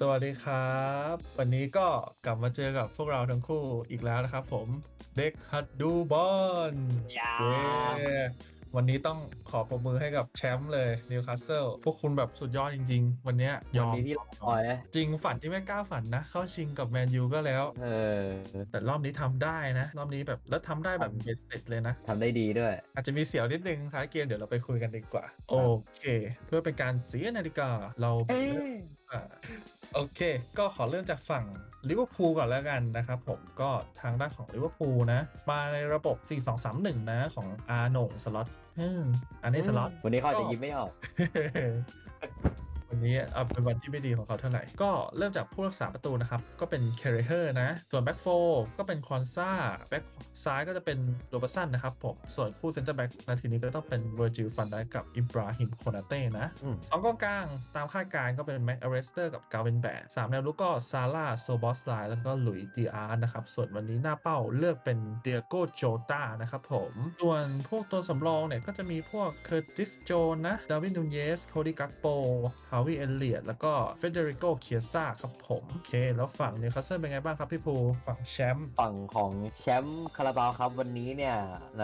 สวัสดีครับ วันนี้ก็กลับมาเจอกับพวกเราทั้งคู่อีกแล้วนะครับผมเด็กฮัดดูบอลยาเย้วันนี้ต้องขอปรบมือให้กับแชมป์เลยนิวคาสเซิลพวกคุณแบบสุดยอดจริง ๆ วันเนี้ยยวันอมนี้ที่เราคอยนะจริงฝันที่ไม่กล้าฝันนะ เข้าชิงกับแมนยูก็แล้ว เออ แต่รอบนี้ทำได้นะ รอบนี้แบบแล้วทำได้แบบเบ็ดเสร็จเลยนะทำได้ดีด้วย อาจจะมีเสียวนิดนึงท้ายเกมเดี๋ยวเราไปคุยกันดีกว่า โอเค เพื่อเป็นการเสียนาฬิกาเราอ่า โอเค ก็ขอเริ่มจากฝั่งลิเวอร์พูลก่อนแล้วกันนะครับผมก็ทางด้านของลิเวอร์พูลนะ มาในระบบ 4-2-3-1 นะของอาโหน่งสล็อตอืมอันนี้สล็อตวันนี้เขาอาจจะยิ้มไม่ออก วันนี้เอาเป็นวันที่ไม่ดีของเขาเท่าไหร่ ก็เริ่มจากผู้รักษาประตูนะครับ ก็เป็นเคเรเฮอร์นะ ส่วนแบ็กโฟก็เป็นคอนซาแบ็กซ้ายก็จะเป็นโรเบอร์สันนะครับผม ส่วนคู่เซนเตอร์แบ็กนาทีนี้ก็ต้องเป็นเวอร์จิลฟันได้กับอิบราฮิมโคนาเต้นะอืมสองกองกลางตามคาดการณ์ก็เป็นแม็กอเรสเตอร์กับกาเวนแบร์สามแนวรุกก็ซาร่าโซบอสไลแล้วก็หลุยส์ดีอาร์นะครับ ส่วนวันนี้หน้าเป้าเลือกเป็นเดียโกโจตานะครับผม ส่วนพวกตัวสำรองเนี่ยก็จะมีพวกเคอร์ติสโจนนะดาวินนูเยสโคดี้กักโปฮาวิเอเลียแล้วก็เฟเดริโกเคียซ่าครับผม โอเค แล้วฝั่งนิวคาสเซิลเป็นไงบ้างครับพี่ภูฝั่งแชมป์ฝั่งของแชมป์คาราบาวครับวันนี้เนี่ยเ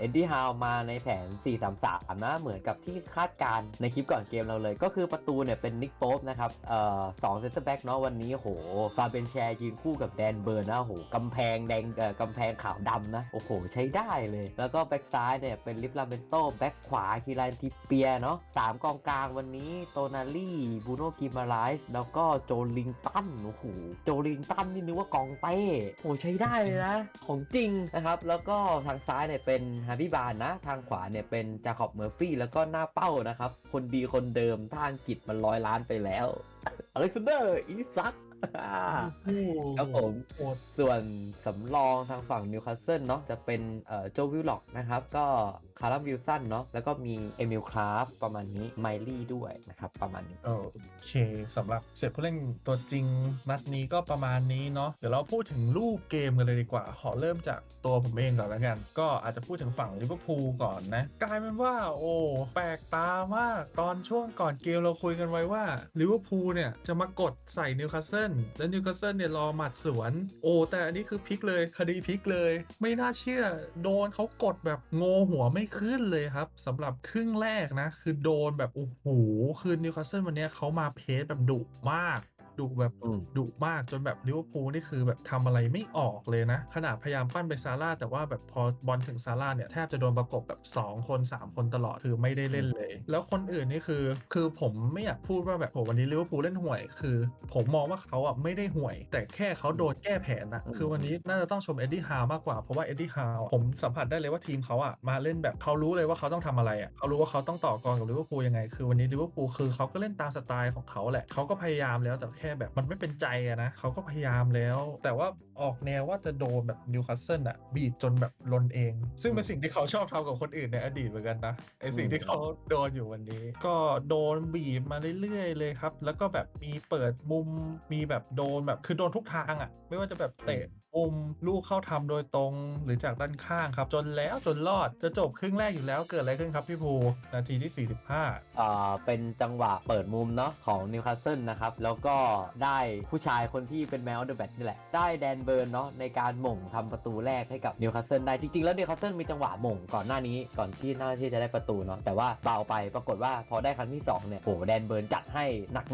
อ็ดดี้ฮาวมาในแผน 4-3-3 นะ เหมือนกับที่คาดการในคลิปก่อนเกมเราเลย ก็คือประตูเนี่ยเป็นนิกโป๊ปนะครับเอ่อสองเซนเตอร์แบ็กเนาะวันนี้โหฟาเป็นแชร์ยืนคู่กับแดนเบิร์นนะโหกำแพงแดงเอ่อกำแพงขาวดำนะ โอ้โห ใช้ได้เลย แล้วก็แบ็กซ้ายเนี่ยเป็นลิฟลาเมนโตแบ็กขวาคีรันทิเปียเนาะสามกองกลางวันนี้โตนาลีบูโนกิมาไลส์แล้วก็โจลิงตันโอ้โหโจลิงตันนี่นึกว่ากองเต้โอ้ใช้ได้เลยนะ ของจริงนะครับ แล้วก็ทางซ้ายเนี่ยเป็นฮาร์บี้บานนะ ทางขวาเนี่ยเป็นจาคอบเมอร์ฟี่แล้วก็หน้าเป้านะครับ คนดีคนเดิมท่าอังกฤษมันร้อยล้านไปแล้วอเล็กซานเดอร์อีซัก ครับผมโคตรส่วนสำรองทางฝั่งนิวคาสเซิลเนาะจะเป็นเอ่อโจวิลล็อกนะครับ ก็คาร์ลัมวิลสันเนาะแล้วก็มีเอมิลคราฟประมาณนี้ไมลี่ด้วยนะครับ ประมาณนี้ โอเคสำหรับเสร็จผู้เล่นตัวจริงนัดนี้ก็ประมาณนี้เนาะเดี๋ยวเราพูดถึงรูปเกมกันเลยดีกว่า ขอเริ่มจากตัวผมเองก่อนแล้วกัน ก็อาจจะพูดถึงฝั่งลิเวอร์พูลก่อนนะ กลายเป็นว่าโอ้แปลกตามากตอนช่วงก่อนเกมเราคุยกันไว้ว่าลิเวอร์พูลเนี่ยจะมากดใส่นิวคาสเซิลแล้วนิวคาสเซิลเนี่ยรอหมัดสวน โอ้แต่อันนี้คือพลิกเลยคดีพลิกเลย ไม่น่าเชื่อ โดนเขากดแบบโงหัวไม่ขึ้นเลยครับสำหรับครึ่งแรกนะ คือโดนแบบโอ้โหคือนิวคาสเซิลวันเนี้ยเขามาเพสแบบดุมาก ดุแบบอืมดุมากจนแบบลิเวอร์พูลนี่คือแบบทำอะไรไม่ออกเลยนะ ขนาดพยายามปั้นไปซาร่าแต่ว่าแบบพอบอลถึงซาร่าเนี่ยแทบจะโดนประกบแบบ 2 คน 3 คนตลอดคือไม่ได้เล่นเลย แล้วคนอื่นนี่คือ คือผมไม่อยากพูดว่าแบบโหวันนี้ลิเวอร์พูลเล่นห่วย คือ ผมมองว่าเขาอะไม่ได้ห่วย แต่แค่เขาโดนแก้แผนนะอืมคือวันนี้น่าจะต้องชมเอ็ดดี้ฮาวมากกว่าเพราะว่าเอ็ดดี้ฮาวผมสัมผัสได้เลยว่าทีมเขาอะมาเล่นแบบเขารู้เลยว่าเขาต้องทำอะไรอะเขารู้ว่าเขาต้องต่อกรกับลิเวอร์พูลยังไงคือวันนี้ลิเวอร์พูลคือเขาก็เล่นตามสไตล์ของเขาแหละเขาก็พยายามแล้วแต่แค่แบบมันไม่เป็นใจอะนะเขาก็พยายามแล้ว แต่ว่าออกแนวว่าจะโดนแบบนิวคาสเซิลอะบีบจนแบบลนเอง ซึ่งเป็นสิ่งที่เขาชอบทำกับคนอื่นในอดีตเหมือนกันนะไอสิ่งที่เขาโดนอยู่วันนี้ ก็โดนบีบมาเรื่อยๆเลยครับ แล้วก็แบบมีเปิดมุมมีแบบโดนแบบคือโดนทุกทางอะไม่ว่าจะแบบเตะมุมลูกเข้าทำโดยตรงหรือจากด้านข้างครับ จนแล้วจนรอดจะจบครึ่งแรกอยู่แล้วเกิดอะไรขึ้นครับพี่ภูนาทีที่ 45อ่าเป็นจังหวะเปิดมุมเนาะของนิวคาสเซิลนะครับแล้วก็ได้ผู้ชายคนที่เป็นแมวเดอะแบทนี่แหละ ได้แดนเบิร์นเนาะในการหม่งทำประตูแรกให้กับนิวคาสเซิลได้จริงๆ แล้วนิวคาสเซิลมีจังหวะหม่งก่อนหน้านี้ก่อนที่หน้าที่จะได้ประตูเนาะแต่ว่าเบาไปปรากฏว่าพอได้ครั้งที่2เนี่ยโหแดนเบิร์นจัดให้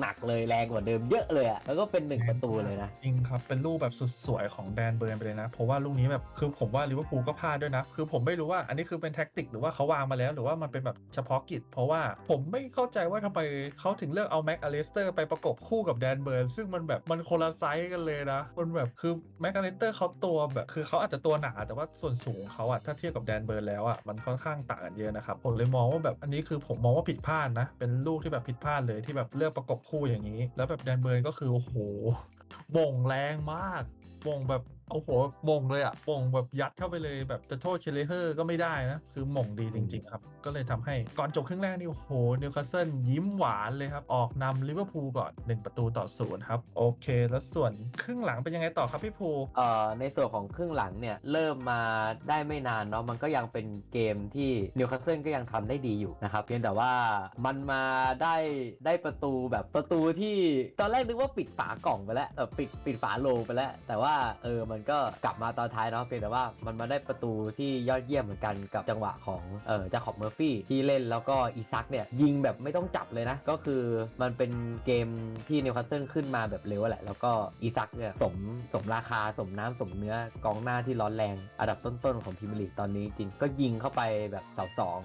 หนักๆเลยแรงกว่าเดิมเยอะเลยอะแล้วก็เป็นหนึ่งประตูเลยนะ จริงครับ เป็นลูกแบบสุดสวยของแดนเบิร์นไปเลยนะ เพราะว่าลูกนี้แบบคือผมว่าลิเวอร์พูลก็พลาดด้วยนะ คือผมไม่รู้ว่าอันนี้คือเป็นแท็กติกหรือว่าเขาวางมาแล้วหรือว่ามันเป็นแบบเฉพาะกิจ เพราะว่าผมไม่เข้าใจว่าทำไมเขาถึงเลือกเอาแม็กอเลสเตอร์ไปประกบคู่กับแดนเบิร์นซึ่งมันแบบมันคนละไซส์กันเลยนะมันแบบคือแมกอเลเตอร์เขาตัวแบบคือเขาอาจจะตัวหนาแต่ว่าส่วนสูงเขาอะถ้าเทียบกับแดนเบิร์นแล้วอะมันค่อนข้างต่างกันเยอะนะครับผมเลยมองว่าแบบอันนี้คือผมมองว่าผิดพลาดนะ เป็นลูกที่แบบผิดพลาดเลยที่แบบเลือกประกบคู่อย่างนี้ แล้วแบบแดนเบิร์นก็คือโอ้โหบ่งแรงมากบ่งแบบ โอ้โหหมงเลยอะมงแบบยัดเข้าไปเลยแบบจะโทษเคเลเฮอร์ก็ไม่ได้นะ คือมงดีจริง ๆ ครับ ก็เลยทำให้ก่อนจบครึ่งแรกนี่โอ้โหนิวคาสเซิลยิ้มหวานเลยครับ ออกนำลิเวอร์พูลก่อน 1 ประตูต่อศูนย์ครับ โอเค แล้วส่วนครึ่งหลังเป็นยังไงต่อครับพี่ภูเอ่อในส่วนของครึ่งหลังเนี่ย เริ่มมาได้ไม่นานเนาะมันก็ยังเป็นเกมที่นิวคาสเซิลก็ยังทำได้ดีอยู่นะครับเพียงแต่ว่ามันมาได้ได้ประตูแบบประตูที่ตอนแรกนึกว่าปิดฝากล่องไปแล้วเออปิดปิดฝาโลไปแล้ว แต่ว่าเออมันก็กลับมาตอนท้ายเนาะเพียงแต่ว่ามันมาได้ประตูที่ยอดเยี่ยมเหมือนกันกับจังหวะของเออจาขอบเมอร์ฟี่ที่เล่นแล้วก็อีซักเนี่ยยิงแบบไม่ต้องจับเลยนะ ก็คือมันเป็นเกมที่นิวคาสเซิลขึ้นมาแบบเร็วแหละ แล้วก็อีซักเนี่ยสมสมราคาสมน้ำสมเนื้อกองหน้าที่ร้อนแรง อันดับต้นๆของพรีเมียร์ลีกตอนนี้จริงก็ยิงเข้าไปแบบเสาสอง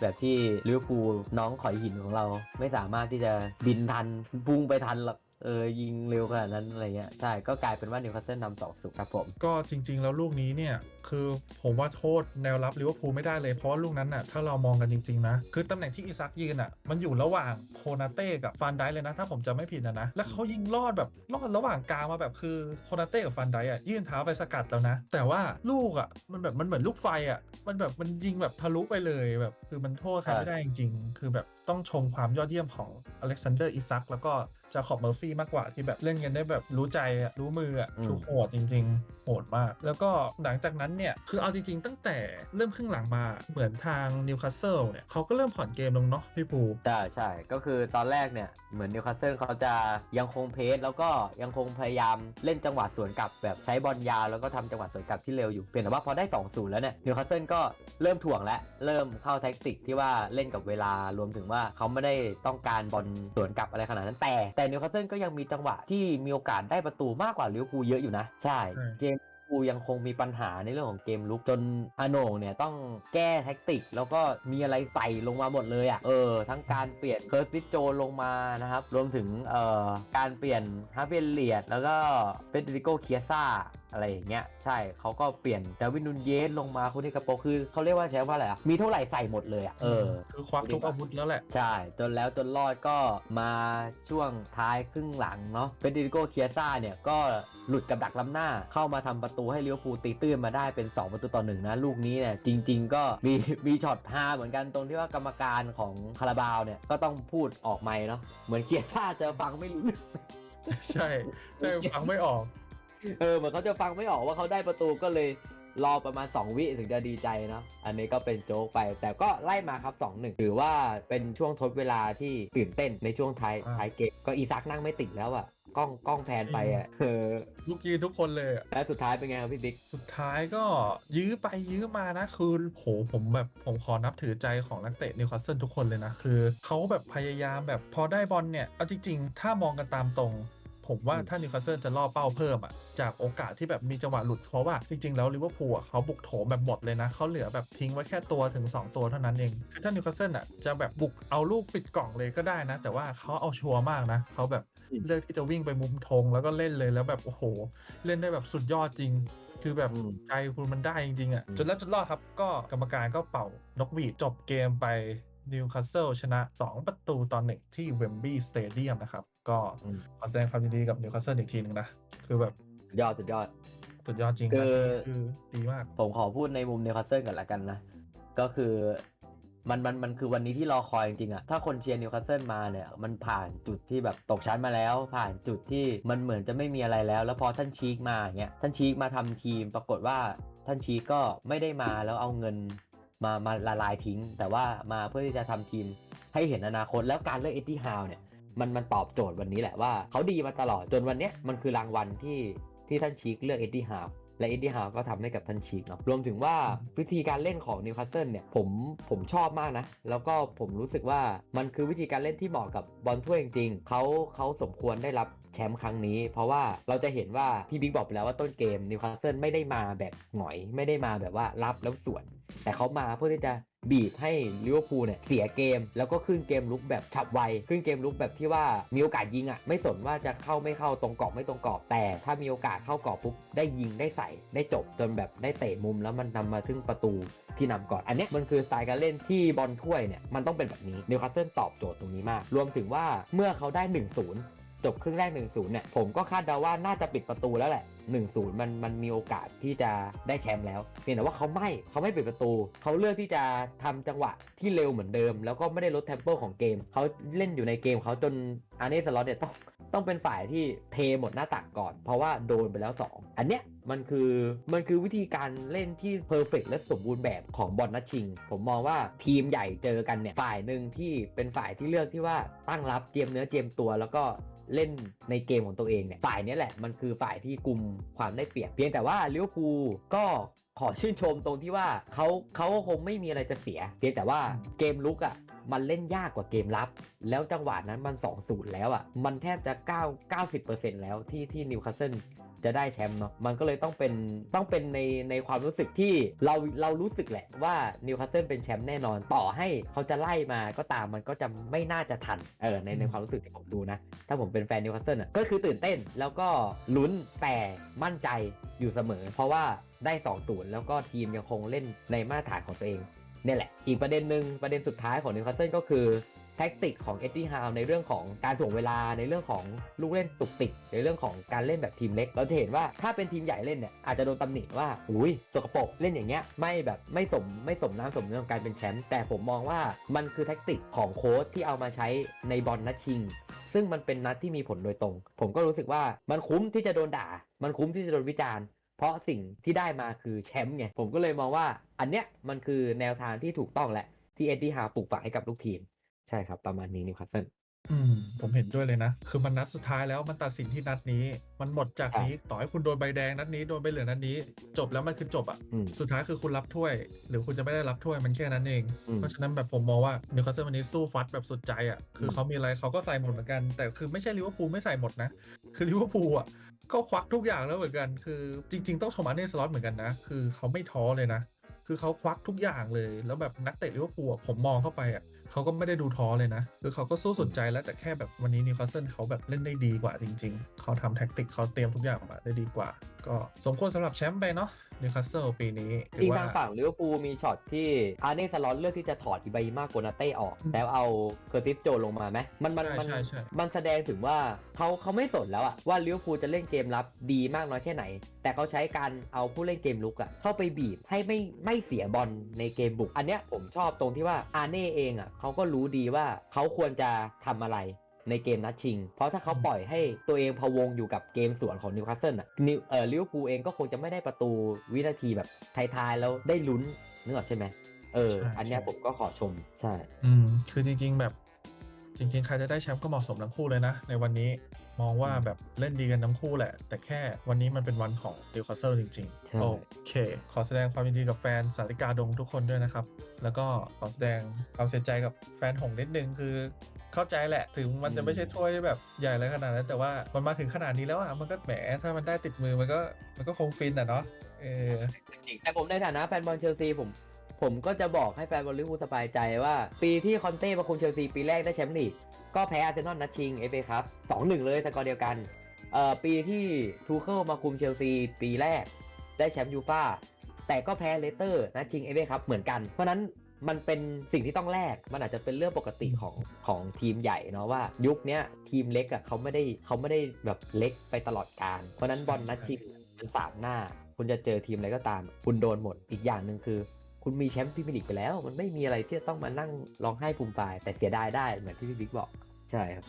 แบบที่ลิเวอร์พูลน้องขอยหินของเราไม่สามารถที่จะบินทันพุ่งไปทันหรอก เออยิงเร็วขนาดนั้นอะไรเงี้ยใช่ก็กลายเป็นว่านิวคาสเซิลนำสองศูนย์ครับผม ก็จริง ๆ แล้วลูกนี้เนี่ยคือผมว่าโทษแนวรับลิเวอร์พูลไม่ได้เลย เพราะว่าลูกนั้นน่ะถ้าเรามองกันจริง ๆ นะ คือตำแหน่งที่อิซักยืนอะ มันอยู่ระหว่างโคนาเต้กับฟานไดค์เลยนะ ถ้าผมจะไม่ผิดนะนะ แล้วเขายิงลอดแบบลอดระหว่างกลางมาแบบคือโคนาเต้กับฟานไดค์อะยื่นเท้าไปสกัดแล้วนะ แต่ว่าลูกอะมันแบบมันเหมือนลูกไฟอะมันแบบมันยิงแบบทะลุไปเลยแบบคือมันโทษใครไม่ได้จริงๆคือแบบต้องชมความยอดเยี่ยมของอเล็กซานเดอร์อิซักแล้วก็จาคอบเมอร์ฟี่มากกว่าที่แบบเล่นกันได้แบบรู้ใจอะรู้มืออะอืมคือโหดจริง ๆโหดมาก แล้วก็หลังจากนั้นเนี่ย คือเอาจริงๆ ตั้งแต่เริ่มครึ่งหลังมาเหมือนทางนิวคาสเซิลเนี่ยเขาก็เริ่มผ่อนเกมลงเนาะพี่ภูใช่ใช่ก็คือตอนแรกเนี่ย เหมือนนิวคาสเซิลเขาจะยังคงเพสแล้วก็ยังคงพยายามเล่นจังหวะสวนกลับแบบใช้บอลยาวแล้วก็ทำจังหวะสวนกลับที่เร็วอยู่เพียงแต่ว่าพอได้2-0แล้วเนี่ยนิวคาสเซิลก็เริ่มถ่วงแล้วเริ่มเข้าแท็กติกที่ว่าเล่นกับเวลารวมถึงว่าเขาไม่ได้ต้องการบอลสวนกลับอะไรขนาดนั้นแต่แต่นิวคาสเซิลก็ยังมีจังหวะที่มีโอกาสได้ประตูมากกว่าลิเวอร์พูลเยอะอยู่นะ ใช่ใช่เกม ปูยังคงมีปัญหาในเรื่องของเกมลุกจนอาโหนงเนี่ยต้องแก้แท็กติก แล้วก็มีอะไรใส่ลงมาหมดเลยอะ่ะเออ ทั้งการเปลี่ยนเคิร์ซิโจลงมานะครับ รวมถึงเอ่อการเปลี่ยนฮาเบนเลียดแล้วก็เฟเดริโกเคียซ่า อะไรอย่างเงี้ยใช่เขาก็เปลี่ยนดาวินนูนเยสลงมาคนที่กระโปรงคือเขาเรียกว่าใช้ว่าอะไรอะมีเท่าไหร่ใส่หมดเลยอะเออ คือควักทุกอาวุธแล้วแหละ ใช่ จนแล้วจนรอดก็มาช่วงท้ายครึ่งหลังเนาะเฟเดริโกเคียซ่าเนี่ยก็หลุดกับดักล้ำหน้า เข้ามาทำประตูให้ลิเวอร์พูลตีตื้นมาได้เป็น 2 ประตูต่อหนึ่งนะ ลูกนี้เนี่ยจริง ๆ ก็มีมีช็อตฮาเหมือนกันตรงที่ว่ากรรมการของคาราบาวเนี่ยก็ต้องพูดออกไมค์เนาะเหมือนเคียซ่าจะฟังไม่รู้เรื่องใช่ใช่ฟังไม่ออก เออเหมือนเขาจะฟังไม่ออกว่าเขาได้ประตูก็เลยรอประมาณ 2 วิถึงจะดีใจเนาะอันนี้ก็เป็นโจ๊กไป แต่ก็ไล่มาครับ 2-1ถือว่าเป็นช่วงทดเวลาที่ตื่นเต้นในช่วงท้ายอ่าท้ายเกมก็อีซักนั่งไม่ติดแล้วอะกล้องกล้องแพนไปอะเออลูกยืนทุกคนเลยอะแล้วสุดท้ายเป็นไงครับพี่บิ๊กสุดท้ายก็ยื้อไปยื้อมานะคือโหผมแบบผมขอนับถือใจของนักเตะนิวคาสเซิลทุกคนเลยนะคือเขาแบบพยายามแบบพอได้บอลเนี่ยเอาจริงๆ ถ้ามองกันตามตรง ผมว่าอืมถ้านิวคาสเซิลจะล่อเป้าเพิ่มอะจากโอกาสที่แบบมีจังหวะหลุดเพราะว่าจริงๆแล้วลิเวอร์พูลอะเขาบุกโถมแบบหมดเลยนะเขาเหลือแบบทิ้งไว้แค่ตัวถึง 2 ตัวเท่านั้นเองคือถ้านิวคาสเซิลอะจะแบบบุกเอาลูกปิดกล่องเลยก็ได้นะ แต่ว่าเขาเอาชัวร์มากนะเขาแบบเลือกที่จะวิ่งไปมุมธงแล้วก็เล่นเลยแล้วแบบโอ้โห เล่นได้แบบสุดยอดจริงคือแบบอืมใจคุณมันได้จริงๆอะอืมจนแล้วจนรอดครับก็กรรมการก็เป่านกหวีดจบเกมไปนิวคาสเซิลชนะ 2 ประตูต่อหนึ่งที่เวมบี้สเตเดียมนะครับ ก็อืมขอแสดงความยินดีกับนิวคาสเซิลอีกทีหนึ่งนะ คือแบบสุดยอดสุดยอดสุดยอดจริงคือนะคือดีมาก ผมขอพูดในมุมนิวคาสเซิลก่อนละกันนะ ก็คือมันมันมันคือวันนี้ที่รอคอยจริงๆอะถ้าคนเชียร์นิวคาสเซิลมาเนี่ย มันผ่านจุดที่แบบตกชั้นมาแล้ว ผ่านจุดที่มันเหมือนจะไม่มีอะไรแล้ว แล้วพอท่านชีกมาอย่างเงี้ยท่านชีกมาทำทีม ปรากฏว่าท่านชีกก็ไม่ได้มาแล้วเอาเงินมามาละลายทิ้ง แต่ว่ามาเพื่อที่จะทำทีมให้เห็นอนาคตแล้วการเลือกเอ็ดดี้ฮาวเนี่ย มันมันตอบโจทย์วันนี้แหละว่าเขาดีมาตลอดจนวันเนี้ยมันคือรางวัลที่ที่ท่านชีกเลือกเอ็ดดี้ฮาวและเอ็ดดี้ฮาวก็ทำให้กับท่านชีกเนาะรวมถึงว่าวิธีการเล่นของนิวคาสเซิลเนี่ยผมผมชอบมากนะ แล้วก็ผมรู้สึกว่ามันคือวิธีการเล่นที่เหมาะกับบอลถ้วยจริงๆเขาเขาสมควรได้รับแชมป์ครั้งนี้ เพราะว่าเราจะเห็นว่าพี่บิ๊กบอกไปแล้วว่าต้นเกมนิวคาสเซิลไม่ได้มาแบบหงอย ไม่ได้มาแบบว่ารับแล้วสวน แต่เขามาเพื่อที่จะบีบให้ลิเวอร์พูลเนี่ยเสียเกม แล้วก็ขึ้นเกมลุกแบบฉับไว ขึ้นเกมลุกแบบที่ว่ามีโอกาสยิงอะ ไม่สนว่าจะเข้าไม่เข้าตรงกรอบไม่ตรงกรอบ แต่ถ้ามีโอกาสเข้ากรอบปุ๊บได้ยิงได้ใส่ได้จบจนแบบได้เตะมุมแล้วมันนำมาถึงประตูที่นำก่อน อันนี้มันคือสไตล์การเล่นที่บอลถ้วยเนี่ยมันต้องเป็นแบบนี้นิวคาสเซิลตอบโจทย์ตรงนี้มาก รวมถึงว่าเมื่อเขาได้ 1-0จบครึ่งแรก 1-0 เนี่ย ผมก็คาดเดาว่าน่าจะปิดประตูแล้วแหละ 1-0มันมันมีโอกาสที่จะได้แชมป์แล้วเพียงแต่ว่าเขาไม่เขาไม่ปิดประตู เขาเลือกที่จะทำจังหวะที่เร็วเหมือนเดิม แล้วก็ไม่ได้ลดเทมโปของเกม เขาเล่นอยู่ในเกมเขาจนอาร์เนสล็อตเนี่ยต้องต้องเป็นฝ่ายที่เทหมดหน้าตักก่อน เพราะว่าโดนไปแล้ว 2 อันเนี้ยมันคือมันคือวิธีการเล่นที่เพอร์เฟกและสมบูรณ์แบบของบอลนัดชิง ผมมองว่าทีมใหญ่เจอกันเนี่ยฝ่ายหนึ่งที่เป็นฝ่ายที่เลือกที่ว่าตั้งรับเตรียมเนื้อเตรียมตัวแล้วก็ เล่นในเกมของตัวเองเนี่ยฝ่ายนี้แหละมันคือฝ่ายที่กลุ่มความได้เปรียบ เพียงแต่ว่าลิเวอร์พูลก็ขอชื่นชมตรงที่ว่าเขาเขาก็คงไม่มีอะไรจะเสีย เพียงแต่ว่าเกมลุกอะ มันเล่นยากกว่าเกมรับ แล้วจังหวะนั้นมัน 2-0 แล้วอะ มันแทบจะ 9 90%แล้วที่ที่นิวคาสเซิลจะได้แชมป์เนาะ มันก็เลยต้องเป็นต้องเป็นในในความรู้สึกที่เราเรารู้สึกแหละว่านิวคาสเซิลเป็นแชมป์แน่นอน ต่อให้เขาจะไล่มาก็ตามมันก็จะไม่น่าจะทัน เออในในความรู้สึกที่ผมดูนะ ถ้าผมเป็นแฟนนิวคาสเซิลอะก็คือตื่นเต้นแล้วก็ลุ้นแต่มั่นใจอยู่เสมอ เพราะว่าได้2ศูนย์แล้วก็ทีมยังคงเล่นในมาตรฐานของตัวเอง เนี่ยแหละ อีกประเด็นหนึ่งประเด็นสุดท้ายของนิวคาสเซิลก็คือแท็กติกของเอ็ดดี้ฮาวในเรื่องของการถ่วงเวลาในเรื่องของลูกเล่นตุกติก ในเรื่องของการเล่นแบบทีมเล็ก เราจะเห็นว่าถ้าเป็นทีมใหญ่เล่นเนี่ยอาจจะโดนตำหนิว่าอุ้ยสกปรกเล่นอย่างเงี้ยไม่แบบไม่สมไม่สมน้ำสมเนื้อของการเป็นแชมป์แต่ผมมองว่ามันคือแท็กติกของโค้ชที่เอามาใช้ในบอลนัดชิงซึ่งมันเป็นนัดที่มีผลโดยตรง ผมก็รู้สึกว่ามันคุ้มที่จะโดนด่า มันคุ้มที่จะโดนวิจารณ์ เพราะสิ่งที่ได้มาคือแชมป์ไงผมก็เลยมองว่า อันเนี้ยมันคือแนวทางที่ถูกต้องแหละ ที่เอ็ดดี้ฮาวปลูกฝังให้กับลูกทีม ใช่ครับ ประมาณนี้นิวคาสเซิลอืมผมเห็นด้วยเลยนะ คือมันนัดสุดท้ายแล้วมันตัดสินที่นัดนี้ มันหมดจากครับนี้ต่อให้คุณโดนใบแดงนัดนี้โดนใบเหลืองนัดนี้ จบแล้วมันคือจบอะอืมสุดท้ายคือคุณรับถ้วย หรือคุณจะไม่ได้รับถ้วยมันแค่นั้นเองอืมเพราะฉะนั้นแบบผมมองว่านิวคาสเซิลวันนี้สู้ฟัดแบบสุดใจอะคือมเขามีอะไรเขาก็ใส่หมดเหมือนกัน แต่คือไม่ใช่ลิเวอร์พูลไม่ใส่หมดนะ คือลิเวอร์พูลอะ ก็ควักทุกอย่างแล้วเหมือนกัน คือจริง ๆ ต้องชมอันเนสล็อตเหมือนกันนะ คือเขาไม่ท้อเลยนะ คือเขาควักทุกอย่างเลย แล้วแบบนักเตะลิเวอร์พูลผมมองเข้าไปอะ เขาก็ไม่ได้ดูท้อเลยนะคือเขาก็สู้สุดใจแล้วแต่แค่แบบวันนี้นิวคาสเซิลเขาแบบเล่นได้ดีกว่าจริง ๆ เขาทำแท็กติกเขาเตรียมทุกอย่างมาได้ดีกว่า ก็สมควรสำหรับแชมป์ไปเนาะนิวคาสเซิลปีนี้ถืจริองว่าทางฝั่งลิเวอร์พูลมีช็อตที่อาร์เน่สล็อตเลือกที่จะถอดอิบาอิมาโกนาเต้ออกอืมแล้วเอาเคอร์ติสโจนลงมาไหมมันมันใช่มันใช่ใช่มันแสดงถึงว่าเขาเขาไม่สนแล้วอะว่าลิเวอร์พูลจะเล่นเกมรับดีมากน้อยแค่ไหน แต่เขาใช้การเอาผู้เล่นเกมลุกอะเข้าไปบีบให้ไม่ไม่เสียบอลในเกมบุก อันเนี้ยผมชอบตรงที่ว่าอาร์เน่เองอะเขาก็รู้ดีว่าเขาควรจะทำอะไรในเกมนัดชิง เพราะถ้าเขาปล่อยให้ตัวเองพะวงอยู่กับเกมสวนของนิวคาสเซิลอะนิวเอ่อลิเวอร์พูลเองก็คงจะไม่ได้ประตูวินาทีแบบท้ายๆแล้วได้ลุ้นนึกออกใช่ไหมเออใช่อันเนี้ยใช่ผมก็ขอชม ใช่ อืม คือจริง ๆ แบบ จริงๆ ใครจะได้แชมป์ก็เหมาะสมทั้งคู่เลยนะ ในวันนี้มองว่าแบบเล่นดีกันทั้งคู่แหละ แต่แค่วันนี้มันเป็นวันของนิวคาสเซิลจริงใช่ๆโอเค ขอแสดงความยินดีกับแฟนสาริกาดงทุกคนด้วยนะครับ แล้วก็ขอแสดงความเสียใจกับแฟนหงส์นิดนึงคือเข้าใจแหละ ถึงมันจะไม่ใช่ถ้วยที่แบบใหญ่อะไรขนาดนั้น แต่ว่ามันมาถึงขนาดนี้แล้วอะมันก็แหมถ้ามันได้ติดมือมันก็มันก็คงฟินอะเนาะเออจริงแต่ผมในฐานะแฟนบอลเชลซีผม ผมก็จะบอกให้แฟนบอลลิเวอร์พูลสบายใจว่า ปีที่คอนเต้มาคุมเชลซีปีแรกได้แชมป์ลีกก็แพ้อาร์เซนอลนัดชิงเอฟเอครับสองหนึ่งเลยสกอร์เดียวกันเอ่อปีที่ทูเคิลมาคุมเชลซีปีแรก ได้แชมป์ยูฟ่าแต่ก็แพ้เลสเตอร์นัดชิงเอฟเอครับเหมือนกัน เพราะนั้นมันเป็นสิ่งที่ต้องแลก มันอาจจะเป็นเรื่องปกติของของทีมใหญ่เนาะว่า ยุคนี้ทีมเล็กอะ่ะเขาไม่ได้เขาไม่ได้แบบเล็กไปตลอดการ เพราะฉะนั้นบอลนัดชิงมันสามหน้า คุณจะเจอทีมอะไรก็ตาม คุณโดนหมดอีกอย่างหนึ่งคือ คุณมีแชมป์พรีเมียร์ลีกไปแล้ว มันไม่มีอะไรที่จะต้องมานั่งร้องไห้ภูมิปายแต่เสียดายได้เหมือนที่พี่บิ๊กบอก ใช่ครับ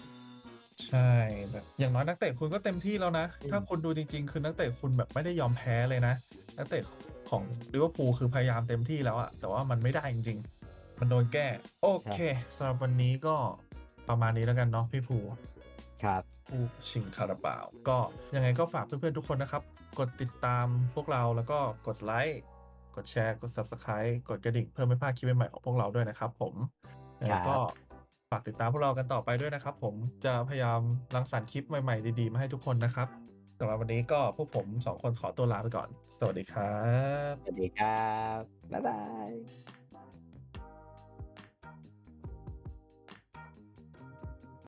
ใช่แบบอย่างน้อยนักเตะคุณก็เต็มที่แล้วนะอืมถ้าคุณดูจริง ๆ คือนักเตะคุณแบบไม่ได้ยอมแพ้เลยนะ นักเตะของลิเวอร์พูลคือพยายามเต็มที่แล้วอะแต่ว่ามันไม่ได้จริง ๆ มันโดนแก้ โอเคสำหรับวันนี้ก็ประมาณนี้แล้วกันเนาะพี่ภูครับผู้ชิงคาราบาว ก็ยังไงก็ฝากเพื่อนๆทุกคนนะครับ กดติดตามพวกเราแล้วก็กดไลค์ กดแชร์ กด Subscribe กดกระดิ่งเพื่อไม่พลาดคลิปใหม่ๆของพวกเราด้วยนะครับผมยังไงก็ฝากติดตามพวกเรากันต่อไปด้วยนะครับ ผมจะพยายามรังสรรค์คลิปใหม่ๆดีๆมาให้ทุกคนนะครับสำหรับวันนี้ก็พวกผมสองคนขอตัวลาไปก่อน สวัสดีครับ สวัสดีครับ บ๊ายบาย